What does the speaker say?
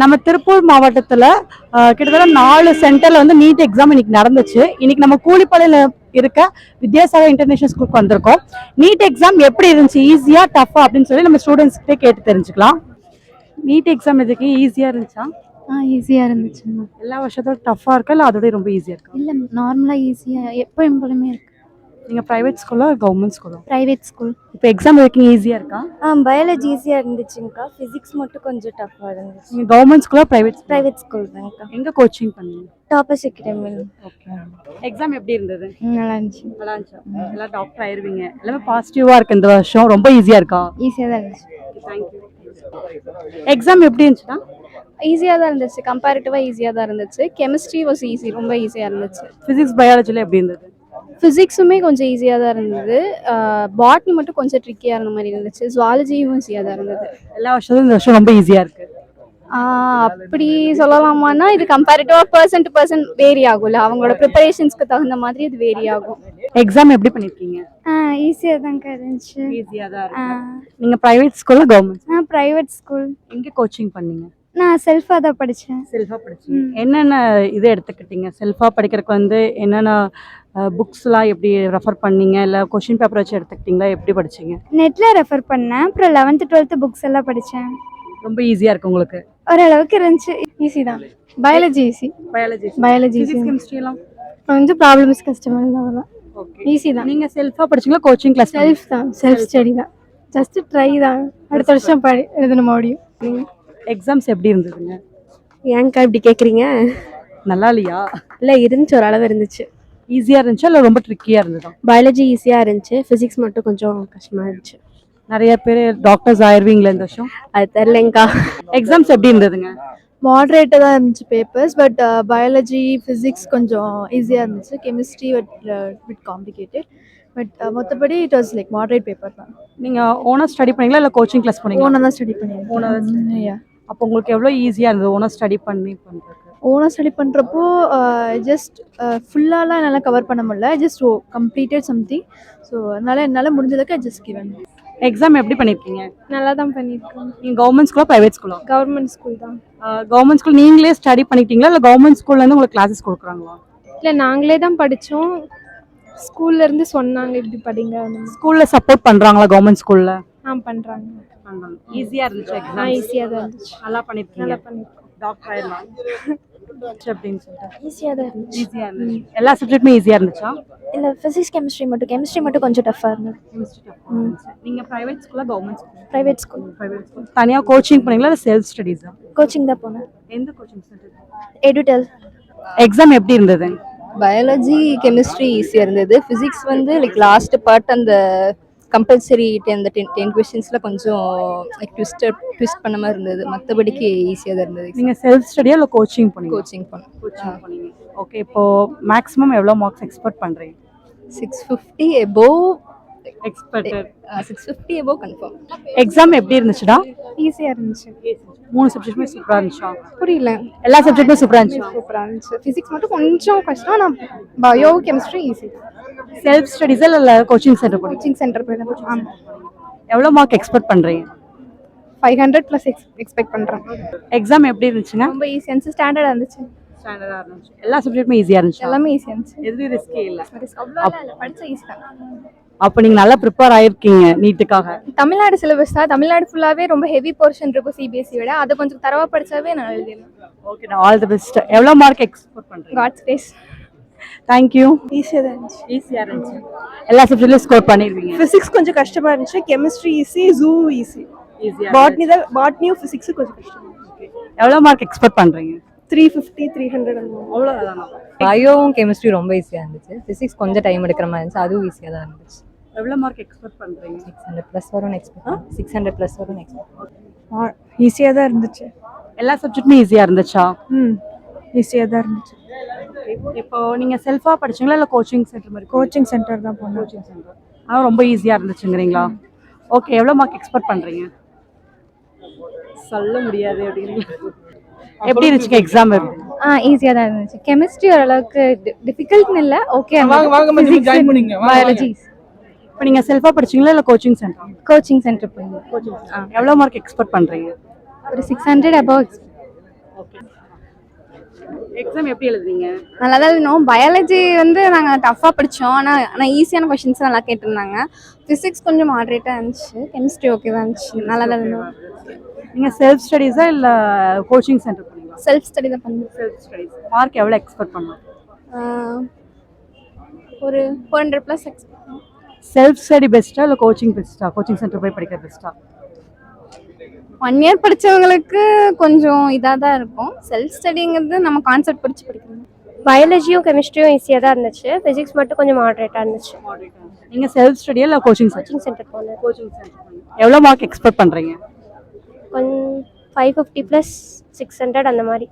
நம்ம திருப்பூர் மாவட்டத்துல கிட்டத்தட்ட நாலு சென்டர்ல வந்து நீட் எக்ஸாம் இன்னைக்கு நடந்துச்சு. இன்னைக்கு நம்ம கூலிப்பாளையில இருக்க வித்யாசாகர் இன்டர்நேஷனல் ஸ்கூலுக்கு வந்திருக்கோம். நீட் எக்ஸாம் எப்படி இருந்துச்சு? ஈஸியா டஃபா அப்படின்னு சொல்லி நம்ம ஸ்டூடெண்ட்ஸ் கிட்டே தெரிஞ்சுக்கலாம். நீட் எக்ஸாம் எதுக்கு? ஈஸியா இருந்துச்சா? ஆ ஈஸியாக இருந்துச்சுங்க. எல்லா வருஷத்தோட டஃபா இருக்கா? இல்ல அதோட ரொம்ப ஈஸியா இருக்கா? இல்லை நார்மலாக ஈஸியாக எப்போ எப்பொழுதுமே இருக்கு? நீங்க பிரைவேட் ஸ்கூலா கவர்மெண்ட் ஸ்கூலா ப்ரைவேட் ஸ்கூல் இப்போ எக்ஸாம் எதுக்கு ஈஸியா இருக்கா? ஆ பயாலஜி ஈஸியாக இருந்துச்சுங்கக்கா. ஃபிசிக்ஸ் மட்டும் கொஞ்சம் டஃப்பாக இருந்துச்சு. நீங்க கவர்மெண்ட் ஸ்கூலா பிரைவேட் ப்ரைவேட் ஸ்கூல் தாங்கக்கா எங்க கோச்சிங் பண்ணீங்க? டாப்பர்ஸ் அகாடமியில் ஓகே எக்ஸாம் எப்படி இருந்தது? நல்லா இருந்துச்சு. நல்லா இருந்துச்சா? எல்லாம் டாக்டர் ஆயிருவீங்க. எல்லாமே பாசிட்டிவா இருக்கு இந்த வருஷம். ரொம்ப ஈஸியா இருக்கா? ஈஸியாக தான் இருந்துச்சு. எக்ஸாம் எப்படி இருந்துச்சுன்னா ஈஸியாக தான் இருந்துச்சு. கம்பேரிட்டிவாக ஈஸியாக தான் இருந்துச்சு. கெமிஸ்ட்ரி வாஸ் ஈஸி ரொம்ப ஈஸியாக இருந்துச்சு. பிசிக்ஸ் பயாலஜில எப்படி இருந்தது? ஃபிசிக்ஸுமே கொஞ்சம் ஈஸியாக தான் இருந்தது. பாட்னி மட்டும் கொஞ்சம் ட்ரிக்கியாக இருந்த மாதிரி இருந்துச்சு. ஜுவாலஜியும் ஈஸியாக தான் இருந்தது. எல்லா வருஷத்தும் இந்த வருஷம் ரொம்ப ஈஸியா இருக்கு. ஆஹ் அப்படி சொல்லலாமான்னா இது கம்பேரிட்டிவாக பர்சன் டு பர்சன் வேரி ஆகும்ல. அவங்களோட ப்ரிப்பரேஷன்ஸ்க்கு தகுந்த மாதிரி இது வேரி ஆகும். எக்ஸாம் எப்படி பண்ணிருக்கீங்க? ஆ ஈஸியாக தாங்க இருந்துச்சு. ஈஸியா தான் இருக்கு. நீங்க பிரைவேட் ஸ்கூல்ல கவர்மெண்ட் நான் ப்ரைவேட் ஸ்கூல் எங்க கோச்சிங் பண்ணீங்க? நான் செல்ஃபாக தான் படித்தேன் செல்ஃபா படிச்சீங்க. என்னென்ன இது எடுத்துக்கிட்டீங்க? செல்ஃபா படிக்கிறதுக்கு வந்து என்னென்ன புக்ஸ்லாம் எப்படி ரெஃபர் பண்ணீங்க? இல்ல கொஸ்டின் பேப்பர் வச்சு எடுத்துக்கிட்டீங்களா? எப்படி படிச்சீங்க? நெட்டில் ரெஃபர் பண்ணேன். அப்புறம் லெவன்த்து டுவெல்த்து புக்ஸ் எல்லாம் படித்தேன் ரொம்ப ஈஸியா இருக்கு உங்களுக்கு? ஓரளவுக்கு இருந்துச்சு. ஈஸி தான். Biology easy biology biology chemistry எல்லாம்? கொஞ்சம் ப்ராப்ளம்ஸ் கஷ்டமாக தான் ஓகே ஈஸி தான். நீங்க செல்ஃபா படிச்சீங்களா? கோச்சிங் கிளாஸ் செல்ஃப் தான். செல்ஃப் ஸ்டடி தான். ஜஸ்ட் ட்ரை தான். அடுத்த வருஷம் படி எழுதணும் மறுபடியும். எக்ஸாம்ஸ் எப்படி இருந்ததுங்க? ஏன்க்கா இப்படி கேட்குறீங்க நல்லா இல்லையா? இல்லை இருந்துச்சு. ஒரு அளவு இருந்துச்சு. ஈஸியா இருந்துச்சா இல்ல ரொம்ப ட்ரிக்கியா இருந்ததா? பயாலஜி ஈஸியாக இருந்துச்சு. ஃபிசிக்ஸ் மட்டும் கொஞ்சம் கஷ்டமாக இருந்துச்சு. நிறைய பேர் டாக்டர்ஸ் ஆயிருவீங்களா இந்த வருஷம்? அது தெரிலங்கக்கா எக்ஸாம்ஸ் எப்படி இருந்ததுங்க? மாடரேட்டாக தான் இருந்துச்சு பேப்பர்ஸ் பட் பயாலஜி ஃபிசிக்ஸ் கொஞ்சம் ஈஸியாக இருந்துச்சு. Chemistry but bit complicated but மற்றபடி it was like moderate paper தான். நீங்க ஓனா ஸ்டடி பண்ணீங்களா இல்ல கோச்சிங் கிளாஸ் பண்ணீங்களா? ஓனாக தான் ஸ்டடி ஓனா தான் பண்ணியிருக்கேன் அப்போ உங்களுக்கு எவ்வளவு ஈஸியா இருந்தது ஓனா ஸ்டடி பண்ணி பண்றதுக்கு ஓனாக ஸ்டடி பண்ணுறப்போ ஜஸ்ட் ஃபுல்லாலாம் என்னால் கவர் பண்ண முடியல. Just oh completed something so அதனால் என்னால் முடிஞ்சதுக்கு ஜஸ்ட் கிவன் எக்ஸாம் எப்படி பண்ணிருக்கீங்க? நல்லா தான் பண்ணியிருக்கேன் நீங்க கவர்மெண்ட் ஸ்கூலா பிரைவேட் ஸ்கூலா கவர்மெண்ட் ஸ்கூல் தான். கவர்மெண்ட் ஸ்கூல் நீங்களே ஸ்டடி பண்ணிட்டீங்களா? இல்ல கவர்மெண்ட் ஸ்கூல்ல இருந்து உங்களுக்கு கிளாஸஸ் கொடுக்குறாங்களா? இல்லை நாங்களே தான் படித்தோம் ஸ்கூல்ல இருந்து சொன்னாங்க இப்படி படிங்க. ஸ்கூல்ல சப்போர்ட் பண்றாங்களா கவர்மெண்ட் ஸ்கூல்ல ஆ பண்ணுறாங்க ஈஸியா இருந்துச்சு ஈஸியாக தான் இருந்துச்சு. நல்லா பண்ணிருக்கீங்க. நல்லா பண்ணியிருக்கோம் டாக்டர் ஆயிடலாம் அப்படின்னு சொல்லிட்டு. ஈஸியாக தான் இருந்துச்சு. ஈஸியா இருந்துச்சு. எல்லா சப்ஜெக்ட்டுமே ஈஸியா இருந்துச்சா? இல்லை ஃபிசிக்ஸ் கெமிஸ்ட்ரி மட்டும் கெமிஸ்ட்ரி மட்டும் கொஞ்சம் டஃப்பாக இருந்தது. நீங்க பிரைவேட் ஸ்கூலா government school private school private school தனியா கோச்சிங் பண்ணீங்களா இல்ல செல்ஃப் ஸ்டடீஸா கோச்சிங் தான் போனேன். எந்த கோச்சிங் சென்டர் எடுடெல் எக்ஸாம் எப்படி இருந்தது? பயாலஜி கெமிஸ்ட்ரி ஈஸியாக இருந்தது. ஃபிசிக்ஸ் வந்து லைக் லாஸ்ட் பார்ட் அந்த கம்பல்சரி அந்த டென் டென் கொஸ்டின்ஸில் கொஞ்சம் லைக் ட்விஸ்ட் ட்விஸ்ட் பண்ண மாதிரி இருந்தது. மற்றபடிக்கு ஈஸியாக தான் இருந்தது. நீங்க செல்ஃப் ஸ்டடியா இல்ல கோச்சிங் பண்ணீங்க கோச்சிங் பண்ணீங்க. ஓகே இப்போ மேக்ஸிமம் எவ்வளவு மார்க்ஸ் எக்ஸ்பெக்ட் பண்றீங்க? Six fifty above expected six fifty above confirm exam எப்படி இருந்துச்சுடா? ஈஸியாக இருந்துச்சு. மூணு சப்ஜெக்ட்டுமே சூப்பரா இருந்துச்சா? புரியல. எல்லா சப்ஜெக்ட்டுமே சூப்பரா இருந்துச்சா? சூப்பராக இருந்துச்சு. ஃபிசிக்ஸ் மட்டும் கொஞ்சம் கஷ்டம் ஆனால் பயோ கெமிஸ்ட்ரி ஈஸி செல்ஃப் ஸ்டடிஸா இல்ல கோச்சிங் சென்டர் கோச்சிங் சென்டர் போய் தான் ஆமாம் எவ்வளவு மார்க் எக்ஸ்பெக்ட் பண்றீங்க? Five hundred plus ex expect பண்ணுறேன் எக்ஸாம் எப்படி இருந்துச்சுங்க ரொம்ப ஈஸியாக இருந்துச்சு ஸ்டாண்டர்டாக இருந்துச்சு. ஸ்டாண்டர்டா இருந்துச்சு. எல்லா சப்ஜெக்ட்டுமே ஈஸியா இருந்துச்சு? எல்லாமே ஈஸியாக இருந்துச்சு. எதுவும் ரிஸ்கே இல்ல. அவ்வளோ படிச்சா ஈஸி தான். அப்ப நீங்க நல்லா ப்ரிப்பேர் ஆயிருக்கீங்க நீட்டுக்காக தமிழ்நாடு சிலபஸ் தான். தமிழ்நாடு ஃபுல்லாகவே ரொம்ப ஹெவி போர்ஷன் இருக்கும் சிபிஎஸ்சி விட. அதை கொஞ்சம் தரவா படிச்சாவே நான் எழுதிடலாம். ஓகே ஆல் தி பெஸ்ட் எவ்வளவு மார்க் எக்ஸ்பெக்ட் பண்றீங்க? காட்ஸ் டேஸ் தேங்க் யூ ஈஸியாக தான் இருந்துச்சு. ஈஸியா இருந்துச்சு. எல்லா சப்ஜெக்ட்லயும் ஸ்கோர் பண்ணிருவீங்க ஃபிசிக்ஸ் கொஞ்சம் கஷ்டமா இருந்துச்சு. கெமிஸ்ட்ரி ஈஸி ஜூ ஈஸி ஈஸியா பாட்னி தான் பாட்னியும் ஃபிசிக்ஸும் கொஞ்சம் கஷ்டம் எவ்வளவு மார்க் எக்ஸ்பெக்ட் பண்றீங்க? த்ரீ ஃபிஃப்டி த்ரீ ஹண்ட்ரட் அவ்வளவுதானா? பயோவும் கெமிஸ்ட்ரி ரொம்ப ஈஸியாக இருந்துச்சு. ஃபிசிக்ஸ் கொஞ்சம் டைம் எடுக்கிற மாதிரி இருந்துச்சு. அதுவும் ஈஸியாக தான் இருந்துச்சு. எவ்வளவு மார்க் எக்ஸ்பெக்ட் பண்றீங்க? சிக்ஸ் ஹண்ட்ரட் ப்ளஸ் வரும்னு எக்ஸ்பெக்ட் சிக்ஸ் ஹண்ட்ரட் ப்ளஸ் வரும்னு எக்ஸ்பெக்ட் ஈஸியாக தான் இருந்துச்சு. எல்லா சப்ஜெக்ட்டுமே ஈஸியா இருந்துச்சா? ம் ஈஸியாக தான் இருந்துச்சு. இப்போ நீங்க செல்ஃபா படிச்சீங்களா இல்ல கோச்சிங் சென்டர் மாதிரி கோச்சிங் சென்டர் தான் போனோம் கோச்சிங் சென்டர் ஆனா ரொம்ப ஈஸியா இருந்துச்சுங்கிறீங்களா? ஓகே எவ்வளவு மார்க் எக்ஸ்பெக்ட் பண்றீங்க? சொல்ல முடியாது அப்படிங்கிறீங்க எப்படி இருந்துச்சுங்க எக்ஸாம் ஆ ஈஸியாக தான் இருந்துச்சு. கெமிஸ்ட்ரி ஓரளவுக்கு டிஃபிகல்ட்னு இல்லை ஓகே பயாலஜி இப்போ நீங்க செல்ஃபா படிச்சீங்களா இல்ல கோச்சிங் சென்டர் கோச்சிங் சென்டர் போய் எவ்வளவு மார்க் எக்ஸ்பெக்ட் பண்றீங்க? ஒரு சிக்ஸ் ஹண்ட்ரட் அபவ் எக்ஸாம் எப்படி எழுதுனீங்க? நல்லா தான் இருந்தோம் பயாலஜி வந்து நாங்கள் டஃப்பாக படித்தோம் ஆனால் ஆனால் ஈஸியான கொஷின்ஸ் நல்லா கேட்டிருந்தாங்க. ஃபிசிக்ஸ் கொஞ்சம் மாட்ரேட்டாக இருந்துச்சு. கெமிஸ்ட்ரி ஓகே தான் இருந்துச்சு. நல்லா தான் இருந்தோம் நீங்க செல்ஃப் ஸ்டடீஸா இல்ல கோச்சிங் சென்டர் போனீங்களா? செல்ஃப் ஸ்டடி தான் பண்ணோம். செல்ஃப் ஸ்டடீஸ் மார்க் எவ்வளவு எக்ஸ்பெக்ட் பண்ணலாம் ஒரு four hundred plus self study பெஸ்ட்டா இல்ல கோச்சிங் பெஸ்ட்டா கோச்சிங் சென்டர் போய் படிக்கிறது பெஸ்ட்டா ஒன் இயர் படித்தவங்களுக்கு கொஞ்சம் இதாக தான் இருக்கும். செல்ஃப் ஸ்டடிங்கிறது நம்ம கான்செப்ட் படித்து படிக்கணும். பயாலஜியும் கெமிஸ்ட்ரியும் ஈஸியாக தான் இருந்துச்சு. ஃபிசிக்ஸ் மட்டும் கொஞ்சம் மாடரேட்டாக இருந்துச்சு. நீங்க செல்ஃப் ஸ்டடியா இல்ல கோச்சிங் சென்டர் கோச்சிங் சென்டர் போனேன். கோச்சிங் சென்டர் எவ்வளவு மார்க் எக்ஸ்பெக்ட் பண்றீங்க? கொஞ்சம் five fifty plus six hundred அந்த மாதிரி.